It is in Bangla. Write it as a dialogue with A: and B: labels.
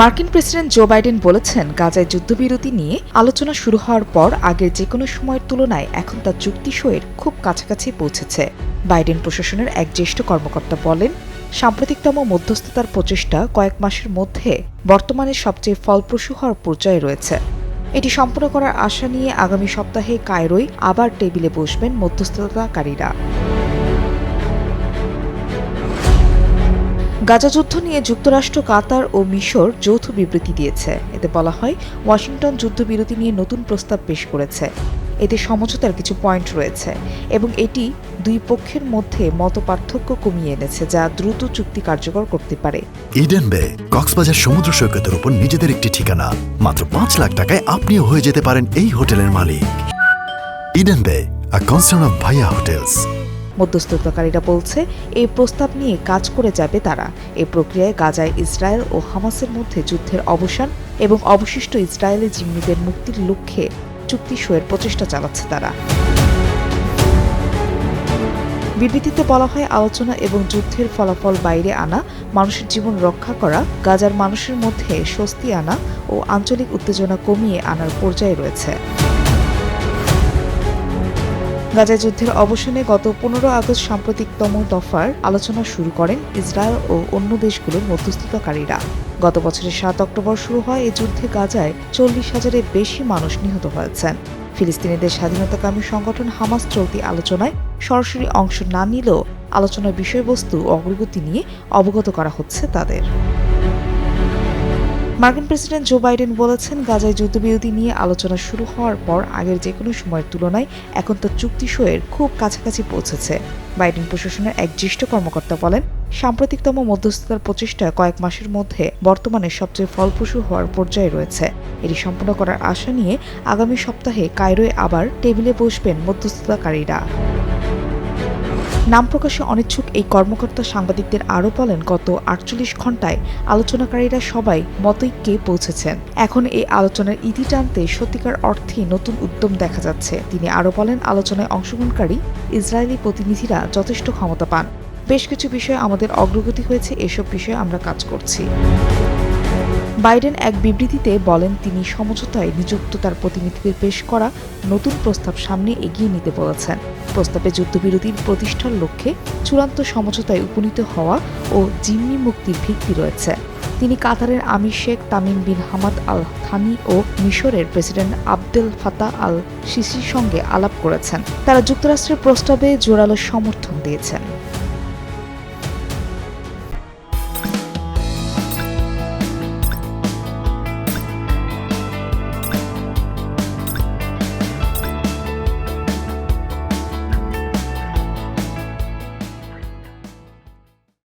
A: মার্কিন প্রেসিডেন্ট জো বাইডেন বলেছেন, গাজায় যুদ্ধবিরতি নিয়ে আলোচনা শুরু হওয়ার পর আগের যে কোনো সময়ের তুলনায় এখন তা চুক্তি সইয়ের খুব কাছাকাছি পৌঁছেছে। বাইডেন প্রশাসনের এক জ্যেষ্ঠ কর্মকর্তা বলেন, সাম্প্রতিকতম মধ্যস্থতার প্রচেষ্টা কয়েক মাসের মধ্যে বর্তমানে সবচেয়ে ফলপ্রসূ হওয়ার পর্যায়ে রয়েছে। এটি সম্পন্ন করার আশা নিয়ে আগামী সপ্তাহে কায়রোয় আবার টেবিলে বসবেন মধ্যস্থতাকারীরা। গাজা যুদ্ধ নিয়ে যুক্তরাষ্ট্র, কাতার ও মিশর যৌথ বিবৃতি দিয়েছে। এতে বলা হয়, ওয়াশিংটন যুদ্ধবিরতি নিয়ে নতুন প্রস্তাব পেশ করেছে। এতে সমঝোতার কিছু পয়েন্ট রয়েছে এবং এটি দুই পক্ষের মধ্যে মত পার্থক্য কমিয়ে এনেছে, যা দ্রুত চুক্তি কার্যকর করতে পারে।
B: ইডেন বে, কক্সবাজার সমুদ্র সৈকতের উপর নিজেদের একটি ঠিকানা। মাত্র পাঁচ লাখ টাকায় আপনিও হয়ে যেতে পারেন এই হোটেলের মালিক। Eden Bay a concern of ভাইয়া হোটেলস
A: মধ্যস্থতাকারীরা বলছে, এই প্রস্তাব নিয়ে কাজ করে যাবে তারা। এ প্রক্রিয়ায় গাজায় ইসরায়েল ও হামাসের মধ্যে যুদ্ধের অবসান এবং অবশিষ্ট ইসরায়েলি জিম্মিদের মুক্তির লক্ষ্যে চুক্তি সইয়ের প্রচেষ্টা চালাচ্ছে তারা। বিবৃতিতে বলা হয়, আলোচনা এবং যুদ্ধের ফলাফল বাইরে আনা, মানুষের জীবন রক্ষা করা, গাজার মানুষের মধ্যে স্বস্তি আনা ও আঞ্চলিক উত্তেজনা কমিয়ে আনার পর্যায়ে রয়েছে। গাজা যুদ্ধের অবসানে গত পনেরো আগস্ট সাম্প্রতিকতম দফার আলোচনা শুরু করেন ইসরায়েল ও অন্য দেশগুলোর মধ্যস্থতাকারীরা। গত বছরের সাত অক্টোবর শুরু হয় এই যুদ্ধে গাজায় চল্লিশ হাজারের বেশি মানুষ নিহত হয়েছেন। ফিলিস্তিনিদের স্বাধীনতাকামী সংগঠন হামাস চলতি আলোচনায় সরাসরি অংশ না নিলেও আলোচনার বিষয়বস্তু অগ্রগতি নিয়ে অবগত করা হচ্ছে তাদের। মার্কিন প্রেসিডেন্ট জো বাইডেন বলেছেন, গাজায় যুদ্ধবিরতি নিয়ে আলোচনা শুরু হওয়ার পর আগের যে কোনো সময়ের তুলনায় এখন তা চুক্তি সইয়ের খুব কাছাকাছি পৌঁছেছে। বাইডেন প্রশাসনের এক জ্যেষ্ঠ কর্মকর্তা বলেন, সাম্প্রতিকতম মধ্যস্থতার প্রচেষ্টা কয়েক মাসের মধ্যে বর্তমানে সবচেয়ে ফলপ্রসূ হওয়ার পর্যায়ে রয়েছে। এটি সম্পন্ন করার আশা নিয়ে আগামী সপ্তাহে কায়রোয় আবার টেবিলে বসবেন মধ্যস্থতাকারীরা। নাম প্রকাশে অনিচ্ছুক এই কর্মকর্তা সাংবাদিকদের আরও বলেন, গত আটচল্লিশ ঘন্টায় আলোচনাকারীরা সবাই মতৈক্যে পৌঁছেছেন। এখন এই আলোচনার ইতি টানতে সত্যিকার অর্থে নতুন উদ্যম দেখা যাচ্ছে। তিনি আরও বলেন, আলোচনায় অংশগ্রহণকারী ইসরায়েলি প্রতিনিধিরা যথেষ্ট ক্ষমতা পান। বেশ কিছু বিষয়ে আমাদের অগ্রগতি হয়েছে, এসব বিষয়ে আমরা কাজ করছি। বাইডেন এক বিবৃতিতে বলেন, তিনি সমঝোতায় নিযুক্ত তার প্রতিনিধিদের পেশ করা নতুন প্রস্তাব সামনে এগিয়ে নিতে বলেছেন। প্রস্তাবে যুদ্ধবিরতির প্রতিষ্ঠার লক্ষ্যে চূড়ান্ত সমঝোতায় উপনীত হওয়া ও জিম্মি মুক্তির ভিত্তি রয়েছে। তিনি কাতারের আমির Sheikh Tamim bin Hamad Al Thani ও মিশরের প্রেসিডেন্ট আবদেল ফাতা আল সিসির সঙ্গে আলাপ করেছেন। তারা যুক্তরাষ্ট্রের প্রস্তাবে জোরালো সমর্থন দিয়েছেন।